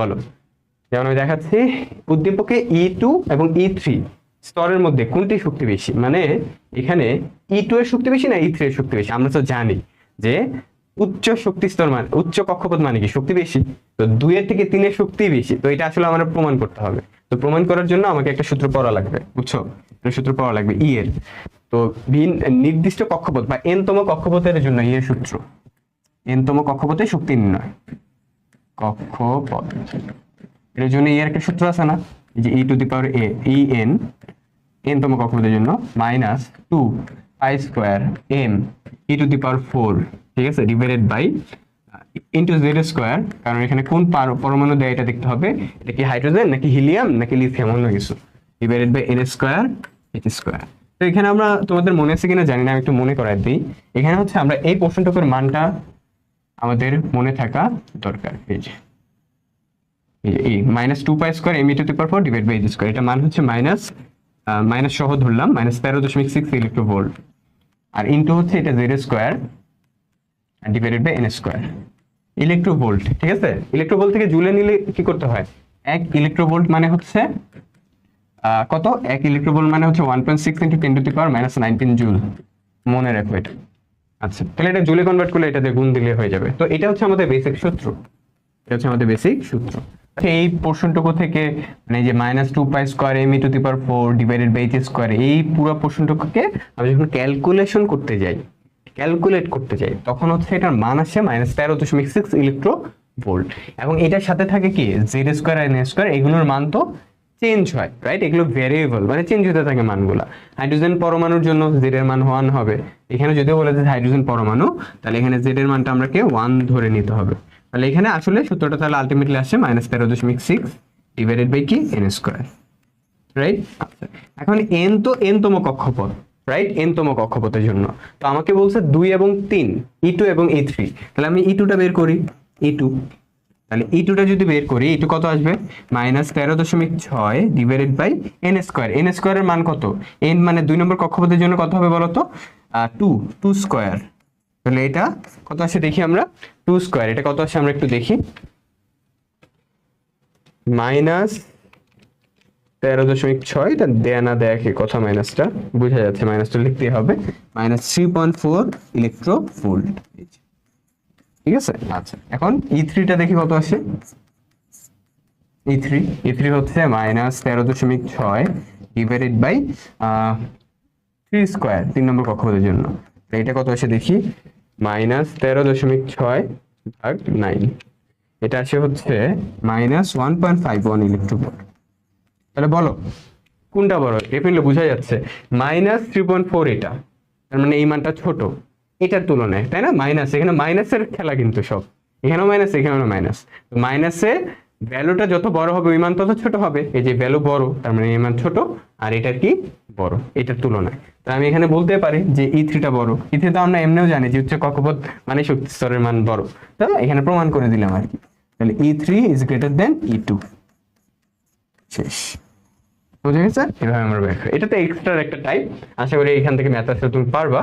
বলো। যেমন আমি দেখাচ্ছি, উদ্দীপকে ই টু এবং ই থ্রি স্তরের মধ্যে কোনটি শক্তি বেশি? মানে এখানে ই টু এর শক্তি বেশি না ই থ্রি এর শক্তি বেশি? আমরা তো জানি যে উচ্চ শক্তি স্তর মানে উচ্চ কক্ষপথ মানে কি? শক্তি বেশি। তো দুইয়ের থেকে তিনের শক্তি বেশি। তো এটা আসলে আমার প্রমাণ করতে হবে। তো প্রমাণ করার জন্য আমাকে একটা সূত্র পড়া লাগবে, বুঝছ? সূত্র পড়া লাগবে ই এর। তো ভিন, নির্দিষ্ট কক্ষপথ বা এনতম কক্ষপথের জন্য ই এর সূত্র। এনতম কক্ষপথে শক্তি নির্ণয়। কক্ষপথ এর জন্য ই এর একটা সূত্র আছে না? যে E to the power a E n n তম কক্ষপথের জন্য minus two square m E to the power four ঠিক আছে? Divided by into z square কারণ এখানে কোন পরমাণু দেয় এটা দেখতে হবে। এটা কি হাইড্রোজেন নাকি হিলিয়াম নাকি লিথিয়াম অন্য কিছু। Divided by n square h square তো এখানে আমরা তোমাদের মনে আছে কিনা জানি না, আমি একটু মনে করাই দিই। এখানে হচ্ছে আমরা এই পোর্শনটুকুর মানটা আমাদের মনে থাকা দরকার, এই যে। এই minus two pi square m to the power four divide by square এটা মান হচ্ছে মাইনাস মাইনাস সহ ধরলাম মাইনাস তেরো দশমিক সিক্স ইলেকট্রোভোল্ট আর ইন্টু হচ্ছে এটা z square divided by n square electrovolt ঠিক আছে? ইলেকট্রোভোল্ট থেকে জুলে নিলে কি করতে হয়? এক ইলেকট্রোভোল্ট মানে হচ্ছে কত? এক ইলেকট্রোভোল্ট মানে হচ্ছে one point six into ten to the power minus nineteen joule মনে রাখো এটা। আচ্ছা তাহলে এটা জুলে কনভার্ট করলে এটাতে গুণ দিলে হয়ে যাবে। তো এটা হচ্ছে আমাদের বেসিক সূত্র। এটা হচ্ছে আমাদের বেসিক সূত্র। আচ্ছা, এই পোর্শনটুকু থেকে মানে যে minus two pi square m to the four divided by h square এই পুরো পোর্শনটুকুকে আমি যখন ক্যালকুলেশন করতে যাই ক্যালকুলেট করতে যাই তখন হচ্ছে এটার মান আসে মাইনাস তেরো দশমিক সিক্স ইলেকট্রো ভোল্ট এবং এটার সাথে থাকে কি জেড স্কোয়ার আর এন স্কোয়ার এগুলোর মান তো চেঞ্জ হয় রাইট এগুলো ভেরিয়েবল মানে চেঞ্জ হতে থাকে মানগুলা। হাইড্রোজেন পরমাণুর জন্য জেড এর মান ওয়ান হবে। এখানে যদিও বলে যে হাইড্রোজেন পরমাণু, তাহলে এখানে জেড এর মানটা আমরাকে ওয়ান ধরে নিতে হবে। তাহলে এখানে আসলে সূত্রটা তাহলে আলটিমেটলি আসছে মাইনাস তেরো দশমিক সিক্স ডিভাইডেড বাই কি? এন স্কোয়ার রাইট এখন এন তো এন তম কক্ষপথ রাইট এন তম কক্ষপথের জন্য। তো আমাকে বলছে দুই এবং তিন ই টু এবং ই থ্রি তাহলে আমি ই টুটা বের করি ই টু তাহলে ই টুটা যদি বের করি ই টু কত আসবে? মাইনাস তেরো দশমিক ছয় divided by n square n স্কোয়ারের মান কত? এন মানে দুই নম্বর কক্ষপথের জন্য কত হবে বলতো? টু টু স্কোয়ার তাহলে এটা কত আসে দেখি আমরা? টু স্কোয়ার এটা কত আসে আমরা একটু দেখি। মাইনাস তেরো দশমিক ছয় এটা দেয়া না দেয়া কি? কথা মাইনাসটা। বোঝা যাচ্ছে, মাইনাসটা লিখতেই হবে। Minus three point four electrovolt ঠিক আছে? আচ্ছা এখন ই থ্রিটা দেখি কত আসে? ই থ্রি ই থ্রি হচ্ছে মাইনাস তেরো দশমিক ছয় ডিভাইডেড বাই থ্রি স্কোয়ার তিন নম্বর কক্ষপথের জন্য। এটা কত আসে দেখি? মাইনাস তেরো দশমিক ছয় ভাগ নাইন এটা আসে হচ্ছে minus one point five one electrovolt তাহলে বলো, কোনটা বড়? ডেফিনেটলি বোঝা যাচ্ছে। মাইনাস থ্রি পয়েন্ট ফোর এটা। তার মানে এই মানটা ছোট। এটার তুলনায়, তাই না? মাইনাস এখানে মাইনাসের খেলা কিন্তু সব। এখানেও মাইনাস এখানেও মাইনাস তো মাইনাসে ভ্যালুটা যত বড় হবে, ওই মান তত ছোট হবে। এই যে ভ্যালু বড়, তার মানে এই মান ছোট, আর এটার কি বড়? এটার তুলনায়। তো আমি এখানে বলতে পারি যে ই থ্রিটা বড়। ই থ্রি তো আমরা এমনিও জানি যে উচ্চ কক্ষপথ মানে শক্তি স্তরের মান বড়। তো এখানে প্রমাণ করে দিলাম আর কি। তাহলে E three is greater than E two শেষ। বুঝে গেছে? এভাবে আমরা ব্যাখ্যা এটা তো এক্সট্রা একটা টাইপ আশা করি এখান থেকে ম্যাথ আসলে তুমি পারবা।